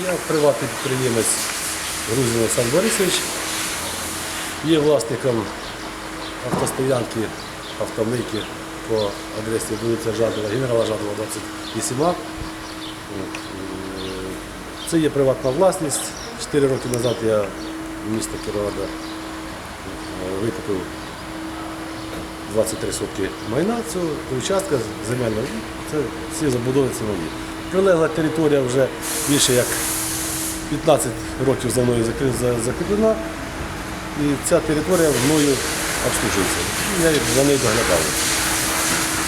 Я приватний підприємець Грузин Олександр Борисович. Є власником автостоянки, автомийки по адресі вулиця Жадова, генерала Жадова, 28А. От, е, Це є приватна власність. Чотири роки назад я в місто Кіровоград е, викупив 23 сотки майна цього участка земельного. Це всі забудови це нові. Прилегла територія вже більше як 15 років за мною закрі- закріплена. І ця територія мною обслужується. Я за нею доглядав.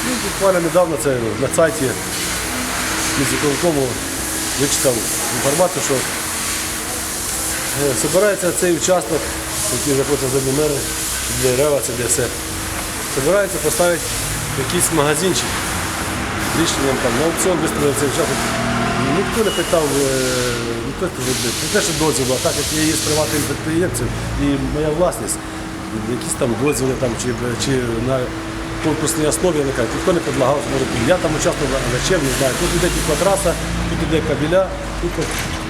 Ну, буквально недавно це на сайті міського вичитав інформацію, що е, збирається цей участок, який знаходиться за мери, де рева, це де все. Збирається поставити якийсь магазинчик. Рішенням там на аукціон виставили цей участок. Ніхто не питав, е, ніхто не не те, що дозвіл, а так як я є приватним підприємцем і моя власність, якісь там дозвіли там, чи, чи на конкурсній основі, я не кажу, ніхто не предлагав, що я там а зачем, не знаю. Тут іде траса, тут іде кабеля, тут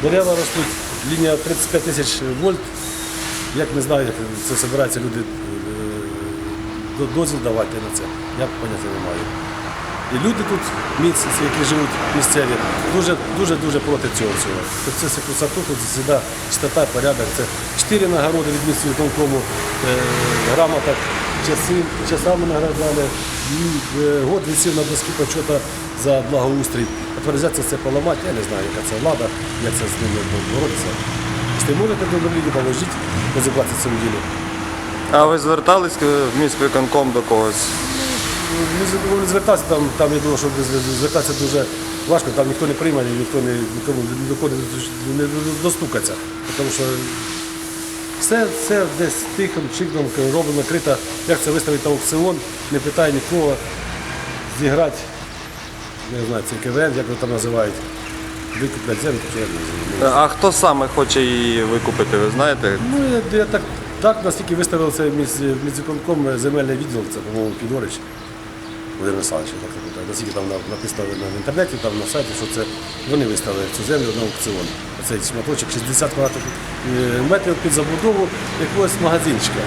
дерева ростуть, лінія 35 тисяч вольт. Як не знаю, як це збираються люди е, дозвіл давати на це, я поняття не маю. І люди тут, місяці, які живуть місцеві, дуже дуже дуже проти цього всього. Тут це красоту, тут завжди чистота, порядок. Це чотири нагороди від місця виконкому, е, грамота, часи, часами награждали. Е, год висів на доски почота за благоустрій. А взяти це поламати, я не знаю, яка це влада, як це з ними боротися. Якщо можете добровільно положити, розібратися в цьому ділі. А ви звертались е, в міськвиконком до когось? Не звертатися там, там я думаю, що звертатися дуже важко, там ніхто не приймає, ніхто не нікому ні до кого не, достукаться. Тому що все, все десь тихом, чиком роблено, крито, як це виставити на аукціон, не питає нікого зіграти, не знаю, цей КВН, як його там називають, викуплять землю, то я не знаю. А хто саме хоче її викупити, ви знаєте? Ну, я, я так, так настільки виставив це міськвиконком земельний відділ, це, по-моєму, Підорич. Володимир Олександрович. Наскільки там на- написано в інтернеті, там на сайті, що це вони виставили цю землю на аукціон. Оцей шматочок 60 квадратних е, метрів під забудову якогось магазинчика.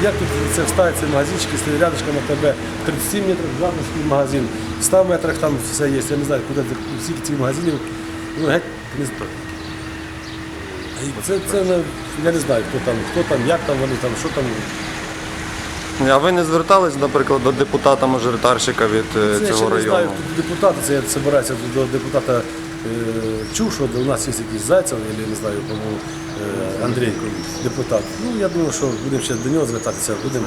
І як тут це вставить цей магазинчик, якщо рядочком на тебе 37 метрів, жадовський магазин, в 100 метрах там все є. Я не знаю, куди скільки цих магазинів, ну геть не знаю. Це, це не- я не знаю, хто там, хто там, як там вони там, що там. А ви не звертались, наприклад, до депутата мажоритарщика від е, Це я ще цього не знаю, району? хто депутати, це я збираюся до депутата е, чув, що у нас є якийсь Зайцев, я не знаю, по-моєму, е, Андрійко, депутат. Ну, я думаю, що будемо ще до нього звертатися, будемо.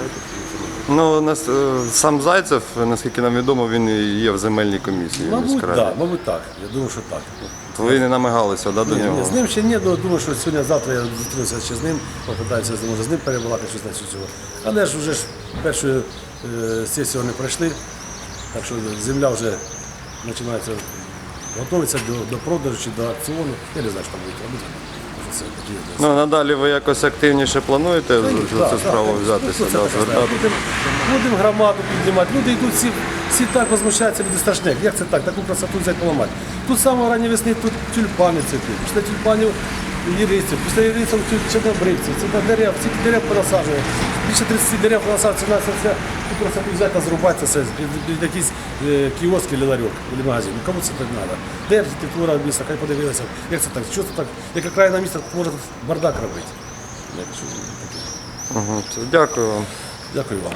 Ну, нас, е, сам Зайцев, наскільки нам відомо, він є в земельній комісії Мабуть, так, мабуть, так. Я думаю, що так. Ви не намагалися да, до Ні, нього? ні, з ним ще ні, але думаю, що сьогодні-завтра я зустрінуся ще з ним, попитаюся може з ним перебувати щось на цього. Але ж вже ж першу е, сесію не пройшли, так що земля вже починається готуватися до, до продажу чи до акціону. Я не знаю, що там буде робити. Це такі Ну, надалі ви якось активніше плануєте за за цю справу взятися, да, звертати? Будемо, будемо громаду піднімати. Люди йдуть, всі, всі так возмущаються, люди страшні. Як це так? Таку красоту взяти поламати. Тут самого ранньої весни тут тюльпани цвітуть. Після тюльпанів єриців, після єриців чорнобривці, це дерев, всі дерев понасаджують. Більше 30 дерев понасаджують, це все красоту взяти, зрубати це все, під, якийсь е, кіоск чи ларьок, або магазин. Кому це так треба? Де архітектура міста, хай подивилися, як це так, що це так, яка країна міста може бардак робити. Дякую вам. Дякую вам.